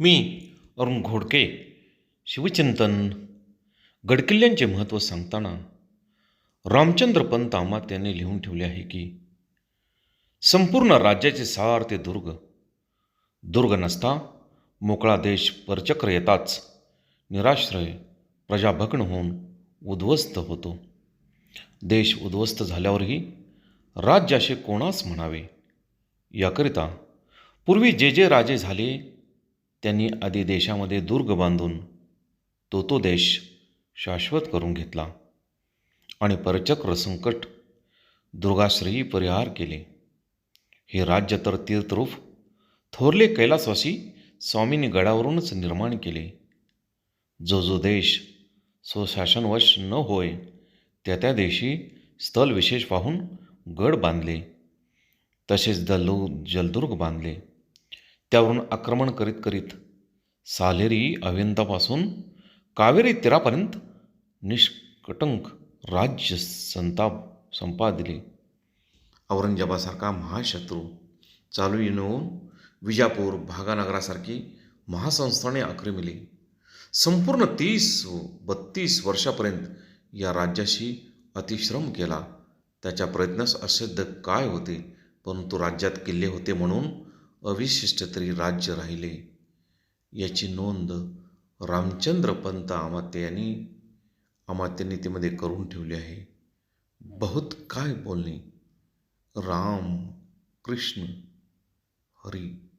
मी अरुण घोडके शिवचिंतन गडकिल्ल्यांचे महत्त्व सांगताना रामचंद्र पंत आमात यांनी लिहून ठेवले आहे की संपूर्ण राज्याचे सार ते दुर्ग. दुर्ग नसता मोकळा देश परचक्र येताच निराश्रय प्रजाभग्न होऊन उद्ध्वस्त होतो. देश उद्ध्वस्त झाल्यावरही राज्य असे कोणास म्हणावे? याकरिता पूर्वी जे जे राजे झाले त्यांनी आधी देशामध्ये दुर्ग बांधून तो तो देश शाश्वत करून घेतला आणि परचक्र संकट दुर्गाश्रयी परिहार केले. हे राज्य तर तीर्थरूप थोरले कैलासवासी स्वामींनी गडावरूनच निर्माण केले. जो जो देश स्वशासनवश न होय त्या त्या देशी स्थल विशेष पाहून गड बांधले. तसेच दलू जलदुर्ग बांधले. त्यावरून आक्रमण करीत करीत सालेरी अविंतापासून कावेरी तीरापर्यंत निष्कटंक राज्य संताप संपादिले. औरंगजेबासारखा महाशत्रू चालू येऊन विजापूर भागानगरासारखी महासंस्थाने आक्रमिली. संपूर्ण तीस बत्तीस वर्षापर्यंत या राज्याशी अतिश्रम केला. त्याच्या प्रयत्नास असिद्ध काय होते? परंतु राज्यात किल्ले होते म्हणून अविशिष्ट तरी राज्य राहिले. याची नोंद रामचंद्र पंत अमात्य यांनी करून ठेवली आहे. बहुत काय बोलणे? राम कृष्ण हरी.